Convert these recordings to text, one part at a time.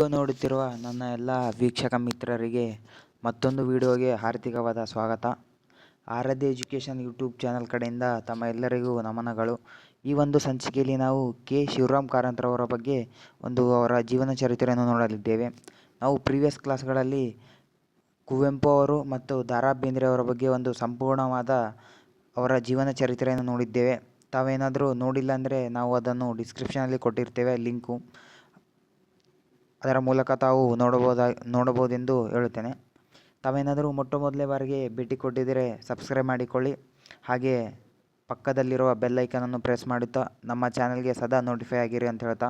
ನೋಡುತ್ತಿರುವ ನನ್ನ ಎಲ್ಲ ವೀಕ್ಷಕ ಮಿತ್ರರಿಗೆ ಮತ್ತೊಂದು ವಿಡಿಯೋಗೆ ಹಾರ್ದಿಕವಾದ ಸ್ವಾಗತ. ಆರಾಧ್ಯ ಎಜುಕೇಷನ್ ಯೂಟ್ಯೂಬ್ ಚಾನಲ್ ಕಡೆಯಿಂದ ತಮ್ಮ ಎಲ್ಲರಿಗೂ ನಮನಗಳು. ಈ ಒಂದು ಸಂಚಿಕೆಯಲ್ಲಿ ನಾವು ಕೆ. ಶಿವರಾಮ್ ಕಾರಂತರವರ ಬಗ್ಗೆ ಒಂದು ಅವರ ಜೀವನ ಚರಿತ್ರೆಯನ್ನು ನೋಡಲಿದ್ದೇವೆ. ನಾವು ಪ್ರೀವಿಯಸ್ ಕ್ಲಾಸ್ಗಳಲ್ಲಿ ಕುವೆಂಪು ಅವರು ಮತ್ತು ದಾರಾ ಬೇಂದ್ರೆ ಅವರ ಬಗ್ಗೆ ಒಂದು ಸಂಪೂರ್ಣವಾದ ಅವರ ಜೀವನ ಚರಿತ್ರೆಯನ್ನು ನೋಡಿದ್ದೇವೆ. ತಾವೇನಾದರೂ ನೋಡಿಲ್ಲ ಅಂದರೆ ನಾವು ಅದನ್ನು ಡಿಸ್ಕ್ರಿಪ್ಷನಲ್ಲಿ ಕೊಟ್ಟಿರ್ತೇವೆ, ಲಿಂಕು. ಅದರ ಮೂಲಕ ತಾವು ನೋಡಬಹುದಾ ನೋಡಬಹುದೆಂದು ಹೇಳುತ್ತೇನೆ. ತಾವೇನಾದರೂ ಮೊಟ್ಟ ಮೊದಲೇ ಬಾರಿಗೆ ಭೇಟಿ ಕೊಟ್ಟಿದ್ದರೆ ಸಬ್ಸ್ಕ್ರೈಬ್ ಮಾಡಿಕೊಳ್ಳಿ. ಹಾಗೆ ಪಕ್ಕದಲ್ಲಿರುವ ಬೆಲ್ ಐಕನನ್ನು ಪ್ರೆಸ್ ಮಾಡುತ್ತಾ ನಮ್ಮ ಚಾನಲ್ಗೆ ಸದಾ ನೋಟಿಫೈ ಆಗಿರಿ ಅಂತ ಹೇಳ್ತಾ.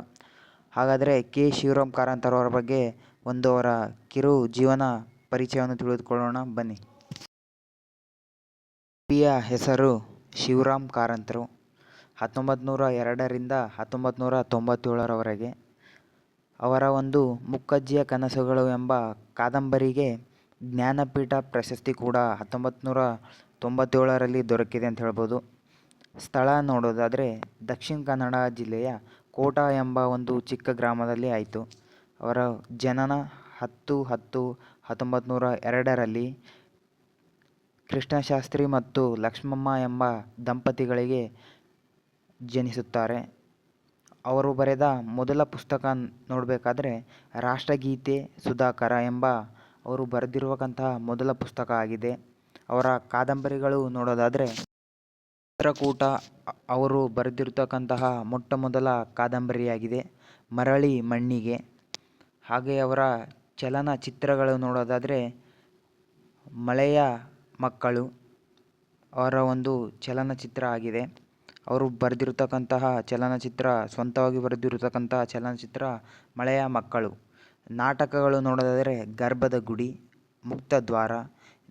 ಹಾಗಾದರೆ ಕೆ. ಶಿವರಾಮ್ ಕಾರಂತರವರ ಬಗ್ಗೆ ಒಂದು ಅವರ ಕಿರು ಜೀವನ ಪರಿಚಯವನ್ನು ತಿಳಿದುಕೊಳ್ಳೋಣ. ಬನ್ನಿ. ಪಿಯ ಹೆಸರು ಶಿವರಾಮ್ ಕಾರಂತರು. ಹತ್ತೊಂಬತ್ತು ನೂರ ಎರಡರಿಂದ ಹತ್ತೊಂಬತ್ತು ನೂರ ತೊಂಬತ್ತೇಳರವರೆಗೆ ಅವರ ಒಂದು ಮುಕ್ಕಜ್ಜಿಯ ಕನಸುಗಳು ಎಂಬ ಕಾದಂಬರಿಗೆ ಜ್ಞಾನಪೀಠ ಪ್ರಶಸ್ತಿ ಕೂಡ ಹತ್ತೊಂಬತ್ತು ನೂರ ತೊಂಬತ್ತೇಳರಲ್ಲಿ ದೊರಕಿದೆ ಅಂತ ಹೇಳ್ಬೋದು. ಸ್ಥಳ ನೋಡೋದಾದರೆ ದಕ್ಷಿಣ ಕನ್ನಡ ಜಿಲ್ಲೆಯ ಕೋಟ ಎಂಬ ಒಂದು ಚಿಕ್ಕ ಗ್ರಾಮದಲ್ಲಿ ಆಯಿತು. ಅವರ ಜನನ ಹತ್ತು ಹತ್ತು ಹತ್ತೊಂಬತ್ತು ನೂರ ಎರಡರಲ್ಲಿ ಕೃಷ್ಣಶಾಸ್ತ್ರಿ ಮತ್ತು ಲಕ್ಷ್ಮಮ್ಮ ಎಂಬ ದಂಪತಿಗಳಿಗೆ ಜನಿಸುತ್ತಾರೆ. ಅವರು ಬರೆದ ಮೊದಲ ಪುಸ್ತಕ ನೋಡಬೇಕಾದ್ರೆ ರಾಷ್ಟ್ರಗೀತೆ ಸುಧಾಕರ ಎಂಬ ಅವರು ಬರೆದಿರುವಕಂತಹ ಮೊದಲ ಪುಸ್ತಕ ಆಗಿದೆ. ಅವರ ಕಾದಂಬರಿಗಳು ನೋಡೋದಾದರೆ ಚಿತ್ರಕೂಟ, ಅವರು ಬರೆದಿರ್ತಕ್ಕಂತಹ ಮೊಟ್ಟ ಮೊದಲ ಕಾದಂಬರಿಯಾಗಿದೆ, ಮರಳಿ ಮಣ್ಣಿಗೆ. ಹಾಗೆ ಅವರ ಚಲನಚಿತ್ರಗಳು ನೋಡೋದಾದರೆ ಮಳೆಯ ಮಕ್ಕಳು ಅವರ ಒಂದು ಚಲನಚಿತ್ರ ಆಗಿದೆ. ಅವರು ಬರೆದಿರ್ತಕ್ಕಂತಹ ಚಲನಚಿತ್ರ, ಸ್ವಂತವಾಗಿ ಬರೆದಿರತಕ್ಕಂತಹ ಚಲನಚಿತ್ರ, ಮಳೆಯ ಮಕ್ಕಳು. ನಾಟಕಗಳು ನೋಡೋದಾದರೆ ಗರ್ಭದ ಗುಡಿ, ಮುಕ್ತ ದ್ವಾರ,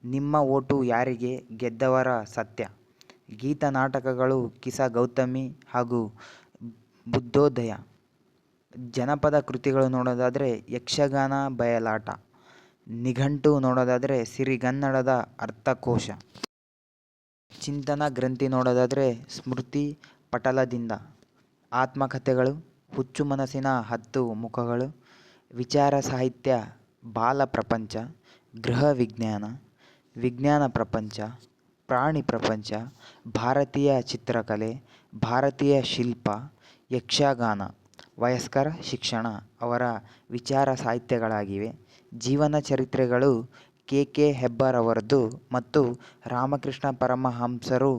ನಿಮ್ಮ ಓಟು ಯಾರಿಗೆ ಗೆದ್ದವರ ಸತ್ಯ. ಗೀತ ನಾಟಕಗಳು ಕಿಸ ಗೌತಮಿ ಹಾಗೂ ಬುದ್ಧೋದಯ. ಜನಪದ ಕೃತಿಗಳು ನೋಡೋದಾದರೆ ಯಕ್ಷಗಾನ ಬಯಲಾಟ. ನಿಘಂಟು ನೋಡೋದಾದರೆ ಸಿರಿಗನ್ನಡದ ಅರ್ಥಕೋಶ. ಚಿಂತನ ಗ್ರಂಥಿ ನೋಡೋದಾದರೆ ಸ್ಮೃತಿ ಪಟಲದಿಂದ. ಆತ್ಮಕಥೆಗಳು, ಹುಚ್ಚು ಮನಸ್ಸಿನ ಹತ್ತು ಮುಖಗಳು, ವಿಚಾರ ಸಾಹಿತ್ಯ, ಬಾಲ ಪ್ರಪಂಚ, ಗೃಹ ವಿಜ್ಞಾನ ವಿಜ್ಞಾನ ಪ್ರಪಂಚ, ಪ್ರಾಣಿ ಪ್ರಪಂಚ, ಭಾರತೀಯ ಚಿತ್ರಕಲೆ, ಭಾರತೀಯ ಶಿಲ್ಪ, ಯಕ್ಷಗಾನ, ವಯಸ್ಕರ ಶಿಕ್ಷಣ ಅವರ ವಿಚಾರ ಸಾಹಿತ್ಯಗಳಾಗಿವೆ. ಜೀವನ ಚರಿತ್ರೆಗಳು ಕೆ ಕೆ ಹೆಬ್ಬಾರ್ ಅವರದ್ದು ಮತ್ತು ರಾಮಕೃಷ್ಣ ಪರಮಹಂಸರು,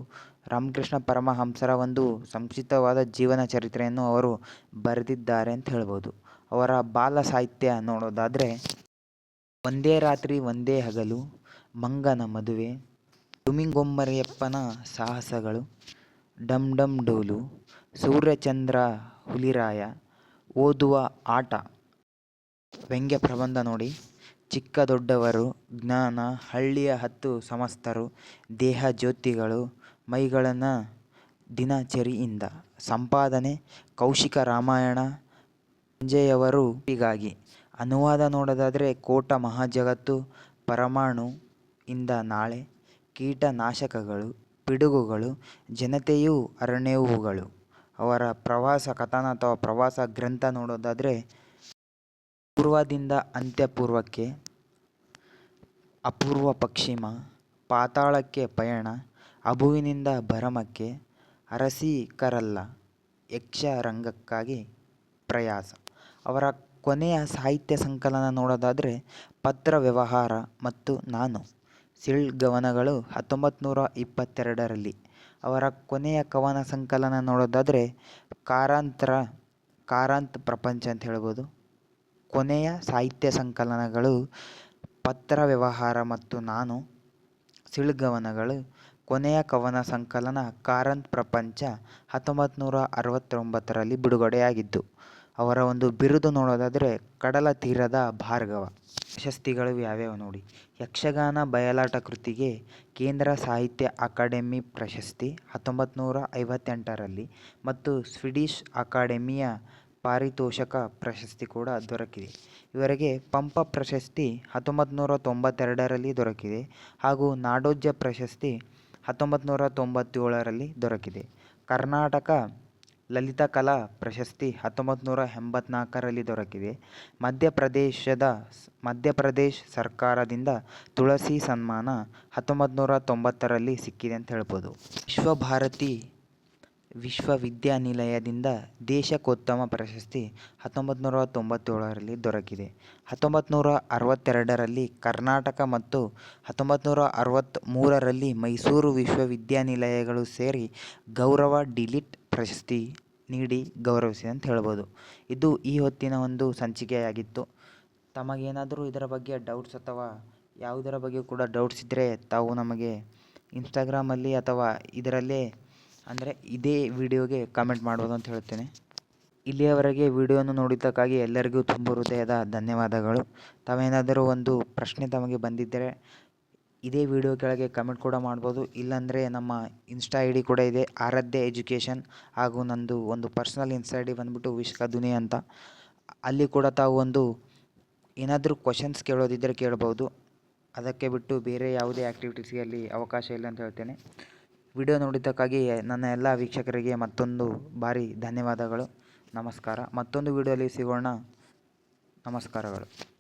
ರಾಮಕೃಷ್ಣ ಪರಮಹಂಸರ ಒಂದು ಸಂಕ್ಷಿಪ್ತವಾದ ಜೀವನ ಚರಿತ್ರೆಯನ್ನು ಅವರು ಬರೆದಿದ್ದಾರೆ ಅಂತ ಹೇಳ್ಬೋದು. ಅವರ ಬಾಲ ಸಾಹಿತ್ಯ ನೋಡೋದಾದರೆ, ಒಂದೇ ರಾತ್ರಿ, ಒಂದೇ ಹಗಲು, ಮಂಗನ ಮದುವೆ ಡುಮಿಂಗೊಮ್ಮರಿಯಪ್ಪನ ಸಾಹಸಗಳು, ಡಮ್ ಡಮ್ ಡೋಲು, ಸೂರ್ಯಚಂದ್ರ ಹುಲಿರಾಯ, ಓದುವ ಆಟ, ವ್ಯಂಗ್ಯ ಪ್ರಬಂಧ ನೋಡಿ ಚಿಕ್ಕ ದೊಡ್ಡವರು ಜ್ಞಾನ, ಹಳ್ಳಿಯ ಹತ್ತು ಸಮಸ್ತರು, ದೇಹ ಜ್ಯೋತಿಗಳು ಮೈಗಳನ ದಿನಚರಿಯಿಂದ ಸಂಪಾದನೆ, ಕೌಶಿಕ ರಾಮಾಯಣ, ಸಂಜೆಯವರು ಹೀಗಾಗಿ. ಅನುವಾದ ನೋಡೋದಾದರೆ ಕೋಟ ಮಹಾಜಗತ್ತು, ಪರಮಾಣು ಇಂದ ನಾಳೆ, ಕೀಟನಾಶಕಗಳು, ಪಿಡುಗುಗಳು, ಜನತೆಯು ಅರಣ್ಯವುಗಳು. ಅವರ ಪ್ರವಾಸ, ಕಥನ ಅಥವಾ ಪ್ರವಾಸ ಗ್ರಂಥ ನೋಡೋದಾದರೆ ಪೂರ್ವದಿಂದ ಅಂತ್ಯಪೂರ್ವಕ್ಕೆ, ಅಪೂರ್ವ ಪಶ್ಚಿಮ ಪಾತಾಳಕ್ಕೆ ಪಯಣ ಅಭುವಿನಿಂದ ಭರಮಕ್ಕೆ ಅರಸೀಕರಲ್ಲ, ಯಕ್ಷರಂಗಕ್ಕಾಗಿ ಪ್ರಯಾಸ. ಅವರ ಕೊನೆಯ ಸಾಹಿತ್ಯ ಸಂಕಲನ ನೋಡೋದಾದರೆ ಪತ್ರ ವ್ಯವಹಾರ ಮತ್ತು ನಾನು, ಸಿಳ್ಗವನಗಳು ಹತ್ತೊಂಬತ್ತು ನೂರ ಇಪ್ಪತ್ತೆರಡರಲ್ಲಿ. ಅವರ ಕೊನೆಯ ಕವನ ಸಂಕಲನ ನೋಡೋದಾದರೆ ಕಾರಾಂತರ, ಕಾರಂತ್ ಪ್ರಪಂಚ ಅಂತ ಹೇಳ್ಬೋದು. ಕೊನೆಯ ಸಾಹಿತ್ಯ ಸಂಕಲನಗಳು ಪತ್ರ ವ್ಯವಹಾರ ಮತ್ತು ನಾನು ಸಿಳ್ಗವನಗಳು. ಕೊನೆಯ ಕವನ ಸಂಕಲನ ಕಾರಂತ್ ಪ್ರಪಂಚ ಹತ್ತೊಂಬತ್ತು ನೂರ ಅರವತ್ತೊಂಬತ್ತರಲ್ಲಿ ಬಿಡುಗಡೆಯಾಗಿದ್ದು, ಅವರ ಒಂದು ಬಿರುದು ನೋಡೋದಾದರೆ ಕಡಲ ತೀರದ ಭಾರ್ಗವ. ಪ್ರಶಸ್ತಿಗಳು ಯಾವ್ಯಾವು ನೋಡಿ. ಯಕ್ಷಗಾನ ಬಯಲಾಟ ಕೃತಿಗೆ ಕೇಂದ್ರ ಸಾಹಿತ್ಯ ಅಕಾಡೆಮಿ ಪ್ರಶಸ್ತಿ ಹತ್ತೊಂಬತ್ತು ನೂರ ಐವತ್ತೆಂಟರಲ್ಲಿ ಮತ್ತು ಸ್ವೀಡಿಷ್ ಅಕಾಡೆಮಿಯ ಪಾರಿತೋಷಕ ಪ್ರಶಸ್ತಿ ಕೂಡ ದೊರಕಿದೆ. ಇವರಿಗೆ ಪಂಪ ಪ್ರಶಸ್ತಿ ಹತ್ತೊಂಬತ್ತು ನೂರ ತೊಂಬತ್ತೆರಡರಲ್ಲಿ ದೊರಕಿದೆ ಹಾಗೂ ನಾಡೋಜ ಪ್ರಶಸ್ತಿ ಹತ್ತೊಂಬತ್ತು ನೂರ ತೊಂಬತ್ತೇಳರಲ್ಲಿ ದೊರಕಿದೆ. ಕರ್ನಾಟಕ ಲಲಿತ ಕಲಾ ಪ್ರಶಸ್ತಿ ಹತ್ತೊಂಬತ್ತು ನೂರ ಎಂಬತ್ನಾಲ್ಕರಲ್ಲಿ ದೊರಕಿದೆ. ಮಧ್ಯಪ್ರದೇಶದ ಮಧ್ಯಪ್ರದೇಶ ಸರ್ಕಾರದಿಂದ ತುಳಸಿ ಸನ್ಮಾನ ಹತ್ತೊಂಬತ್ತು ನೂರ ತೊಂಬತ್ತರಲ್ಲಿ ಸಿಕ್ಕಿದೆ ಅಂತ ಹೇಳ್ಬೋದು. ವಿಶ್ವಭಾರತಿ ವಿಶ್ವವಿದ್ಯಾನಿಲಯದಿಂದ ದೇಶಕ್ಕೋತ್ತಮ ಪ್ರಶಸ್ತಿ ಹತ್ತೊಂಬತ್ತು ನೂರ ತೊಂಬತ್ತೇಳರಲ್ಲಿ ದೊರಕಿದೆ. ಹತ್ತೊಂಬತ್ತು ನೂರ ಅರವತ್ತೆರಡರಲ್ಲಿ ಕರ್ನಾಟಕ ಮತ್ತು ಹತ್ತೊಂಬತ್ತು ನೂರ ಅರವತ್ತ್ಮೂರರಲ್ಲಿ ಮೈಸೂರು ವಿಶ್ವವಿದ್ಯಾನಿಲಯಗಳು ಸೇರಿ ಗೌರವ ಡಿಲಿಟ್ ಪ್ರಶಸ್ತಿ ನೀಡಿ ಗೌರವಿಸಿದೆ ಅಂತ ಹೇಳ್ಬೋದು. ಇದು ಈ ಹೊತ್ತಿನ ಒಂದು ಸಂಚಿಕೆಯಾಗಿತ್ತು. ತಮಗೇನಾದರೂ ಇದರ ಬಗ್ಗೆ ಡೌಟ್ಸ್ ಅಥವಾ ಯಾವುದರ ಬಗ್ಗೆ ಕೂಡ ಡೌಟ್ಸ್ ಇದ್ದರೆ ತಾವು ನಮಗೆ ಇನ್ಸ್ಟಾಗ್ರಾಮಲ್ಲಿ ಅಥವಾ ಇದರಲ್ಲೇ ಅಂದರೆ ಇದೇ ವಿಡಿಯೋಗೆ ಕಾಮೆಂಟ್ ಮಾಡ್ಬೋದು ಅಂತ ಹೇಳ್ತೇನೆ. ಇಲ್ಲಿಯವರೆಗೆ ವಿಡಿಯೋವನ್ನು ನೋಡಿದ್ದಕ್ಕಾಗಿ ಎಲ್ಲರಿಗೂ ತುಂಬ ಹೃದಯದ ಧನ್ಯವಾದಗಳು. ತಾವೇನಾದರೂ ಒಂದು ಪ್ರಶ್ನೆ ತಮಗೆ ಬಂದಿದ್ದರೆ ಇದೇ ವಿಡಿಯೋ ಕೆಳಗೆ ಕಮೆಂಟ್ ಕೂಡ ಮಾಡ್ಬೋದು. ಇಲ್ಲಾಂದರೆ ನಮ್ಮ ಇನ್ಸ್ಟಾ ಐ ಕೂಡ ಇದೆ, ಆರಾಧ್ಯ ಎಜುಕೇಷನ್ ಹಾಗೂ ನಂದು ಒಂದು ಪರ್ಸ್ನಲ್ ಇನ್ಸ್ಟಾ ಐ ಡಿ ಬಂದುಬಿಟ್ಟು ವಿಶ್ವ ಅಂತ. ಅಲ್ಲಿ ಕೂಡ ತಾವು ಒಂದು ಏನಾದರೂ ಕ್ವಶನ್ಸ್ ಕೇಳೋದಿದ್ದರೆ ಕೇಳ್ಬೋದು. ಅದಕ್ಕೆ ಬಿಟ್ಟು ಬೇರೆ ಯಾವುದೇ ಆ್ಯಕ್ಟಿವಿಟೀಸ್ಗೆ ಅಲ್ಲಿ ಅವಕಾಶ ಇಲ್ಲ ಅಂತ ಹೇಳ್ತೇನೆ. ವಿಡಿಯೋ ನೋಡಿದ್ದಕ್ಕಾಗಿ ನನ್ನ ಎಲ್ಲ ವೀಕ್ಷಕರಿಗೆ ಮತ್ತೊಂದು ಬಾರಿ ಧನ್ಯವಾದಗಳು. ನಮಸ್ಕಾರ. ಮತ್ತೊಂದು ವಿಡಿಯೋಲಿ ಸಿಗೋಣ. ನಮಸ್ಕಾರಗಳು.